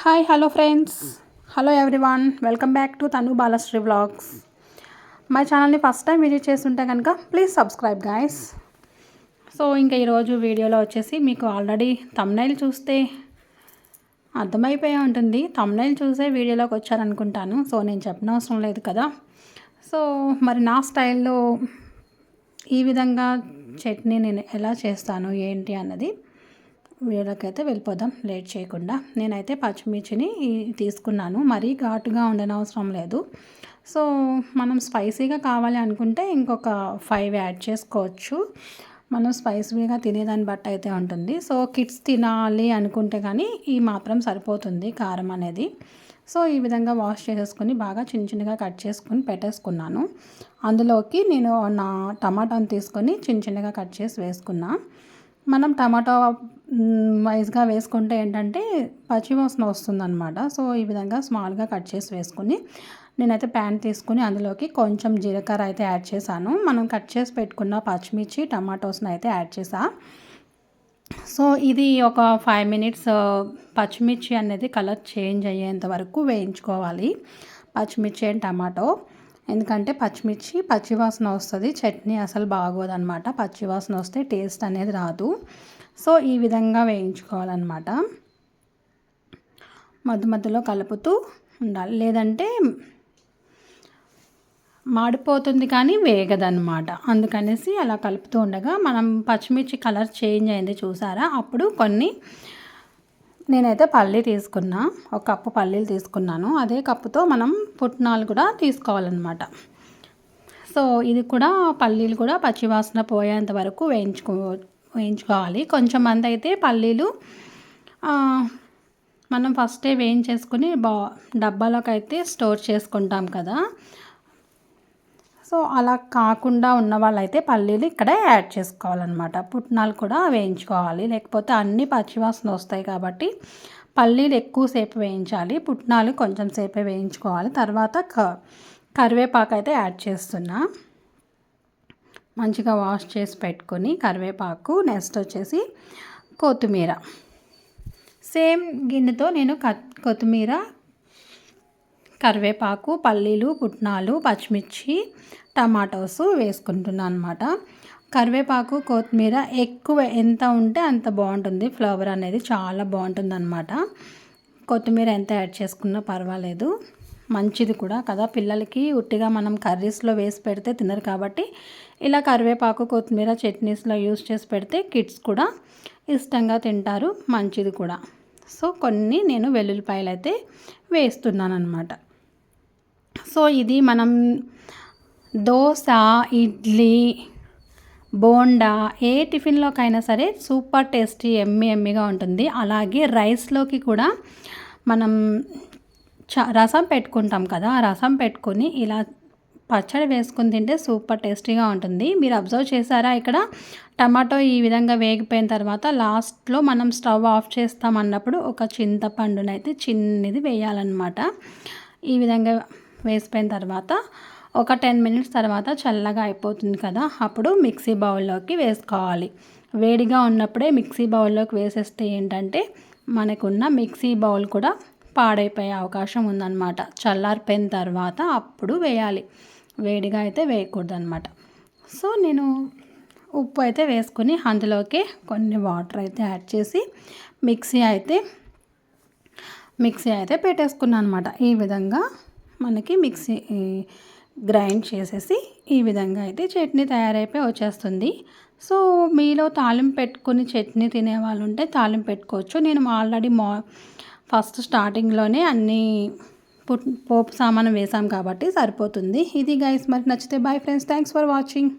Hi hello friends hello everyone welcome back to Tanu Balasri vlogs మా ఛానల్ని first time visit చేస్తుంటే కనుక please subscribe guys so ఇంకా ఈరోజు వీడియోలో వచ్చేసి మీకు ఆల్రెడీ తమ్నైల్ చూస్తే అర్థమైపోయి ఉంటుంది. తమ్నైల్ చూసే వీడియోలోకి వచ్చారనుకుంటాను. సో నేను చెప్పిన అవసరం లేదు కదా. సో మరి నా స్టైల్లో ఈ విధంగా చట్నీ నేను ఎలా చేస్తాను ఏంటి అన్నది వీడియోలోకి అయితే వెళ్ళిపోదాం లేట్ చేయకుండా. నేనైతే పచ్చిమిర్చిని తీసుకున్నాను. మరీ ఘాటుగా ఉండనవసరం లేదు. సో మనం స్పైసీగా కావాలి అనుకుంటే ఇంకొక ఫైవ్ యాడ్ చేసుకోవచ్చు. మనం స్పైసీగా తినేదాన్ని బట్టి అయితే ఉంటుంది. సో కిడ్స్ తినాలి అనుకుంటే కానీ ఈ మాత్రం సరిపోతుంది కారం అనేది. సో ఈ విధంగా వాష్ చేసేసుకొని బాగా చిన్న చిన్నగా కట్ చేసుకొని పెట్టేసుకున్నాను. అందులోకి నేను నా టమాటాను తీసుకొని చిన్న చిన్నగా కట్ చేసి వేసుకున్నా. మనం టమాటా వైజ్గా వేసుకుంటే ఏంటంటే పచ్చివాసన వస్తుందన్నమాట. సో ఈ విధంగా స్మాల్గా కట్ చేసి వేసుకుని నేనైతే ప్యాన్ తీసుకుని అందులోకి కొంచెం జీలకర్ర అయితే యాడ్ చేశాను. మనం కట్ చేసి పెట్టుకున్న పచ్చిమిర్చి టమాటోస్ని అయితే యాడ్ చేసా సో ఇది ఒక ఫైవ్ మినిట్స్ పచ్చిమిర్చి అనేది కలర్ చేంజ్ అయ్యేంత వరకు వేయించుకోవాలి. పచ్చిమిర్చి అండ్ టమాటో. ఎందుకంటే పచ్చిమిర్చి పచ్చివాసన వస్తుంది చట్నీ అసలు బాగోదన్నమాట. పచ్చివాసన వస్తే టేస్ట్ అనేది రాదు. సో ఈ విధంగా వేయించుకోవాలన్నమాట. మధ్య మధ్యలో కలుపుతూ ఉండాలి. లేదంటే మాడిపోతుంది కానీ వేగదన్నమాట. అందుకనేసి అలా కలుపుతూ ఉండగా మనం పచ్చిమిర్చి కలర్ చేంజ్ అయింది చూసారా? అప్పుడు కొన్ని నేనైతే పల్లీ తీసుకున్నా. ఒక కప్పు పల్లీలు తీసుకున్నాను. అదే కప్పుతో మనం పుట్నాలు కూడా తీసుకోవాలన్నమాట. సో ఇది కూడా పల్లీలు కూడా పచ్చివాసన పోయేంత వరకు వేయించుకో వేయించుకోవాలి. కొంచెం మంది అయితే పల్లీలు మనం ఫస్టే వేయించేసుకుని బా డబ్బాలోకి అయితే స్టోర్ చేసుకుంటాం కదా. సో అలా కాకుండా ఉన్న వాళ్ళైతే పల్లీలు ఇక్కడ యాడ్ చేసుకోవాలన్నమాట. పుట్నాలు కూడా వేయించుకోవాలి. లేకపోతే అన్ని పచ్చివాసన వస్తాయి కాబట్టి పల్లీలు ఎక్కువసేపు వేయించాలి. పుట్నాలు కొంచెం సేపే వేయించుకోవాలి. తర్వాత క కరివేపాకు అయితే యాడ్ చేస్తున్నా. మంచిగా వాష్ చేసి పెట్టుకొని కరివేపాకు నెక్స్ట్ వచ్చేసి కొత్తిమీర. సేమ్ గిన్నెతో నేను కొత్తిమీర కరివేపాకు పల్లీలు పుట్నాలు పచ్చిమిర్చి టమాటోస్ వేసుకుంటున్నాను అనమాట కరివేపాకు కొత్తిమీర ఎక్కువ ఎంత ఉంటే అంత బాగుంటుంది. ఫ్లేవర్ అనేది చాలా బాగుంటుంది అనమాట కొత్తిమీర ఎంత యాడ్ చేసుకున్నా పర్వాలేదు. మంచిది కూడా కదా. పిల్లలకి ఉట్టిగా మనం కర్రీస్లో వేసి పెడితే తినరు కాబట్టి ఇలా కరివేపాకు కొత్తిమీర చట్నీస్లో యూస్ చేసి పెడితే కిడ్స్ కూడా ఇష్టంగా తింటారు మంచిది కూడా. సో కొన్ని నేను వెల్లుల్లిపాయలు అయితే వేస్తున్నాను అనమాట సో ఇది మనం దోశ ఇడ్లీ బోండా ఏ టిఫిన్లోకైనా సరే సూపర్ టేస్టీ ఎమ్మి ఎమ్మిగా ఉంటుంది. అలాగే రైస్లోకి కూడా మనం చ రసం పెట్టుకుంటాం కదా ఆ రసం పెట్టుకొని ఇలా పచ్చడి వేసుకుని తింటే సూపర్ టేస్టీగా ఉంటుంది. మీరు అబ్జర్వ్ చేశారా ఇక్కడ? టమాటో ఈ విధంగా వేగిపోయిన తర్వాత లాస్ట్లో మనం స్టవ్ ఆఫ్ చేస్తామన్నప్పుడు ఒక చింతపండునైతే చిన్నది వేయాలన్నమాట. ఈ విధంగా వేసిపోయిన తర్వాత ఒక టెన్ మినిట్స్ తర్వాత చల్లగా అయిపోతుంది కదా అప్పుడు మిక్సీ బౌల్లోకి వేసుకోవాలి. వేడిగా ఉన్నప్పుడే మిక్సీ బౌల్లోకి వేసేస్తే ఏంటంటే మనకున్న మిక్సీ బౌల్ కూడా పాడైపోయే అవకాశం ఉందన్నమాట. చల్లారిపోయిన తర్వాత అప్పుడు వేయాలి. వేడిగా అయితే వేయకూడదు అనమాట సో నేను ఉప్పు అయితే వేసుకుని అందులోకి కొన్ని వాటర్ అయితే యాడ్ చేసి మిక్సీ అయితే మిక్సీ అయితే పెట్టేసుకున్నాను అనమాట ఈ విధంగా మనకి మిక్సీ గ్రైండ్ చేసేసి ఈ విధంగా అయితే చట్నీ తయారైపోయి వచ్చేస్తుంది. సో మీలో తాలింపు పెట్టుకుని చట్నీ తినే వాళ్ళు ఉంటే తాలింపు పెట్టుకోవచ్చు. నేను ఆల్రెడీ మా ఫస్ట్ స్టార్టింగ్లోనే అన్నీ పోపు సామాను వేసాం కాబట్టి సరిపోతుంది. ఇది గైస్ మరి నచ్చితే bye friends thanks for watching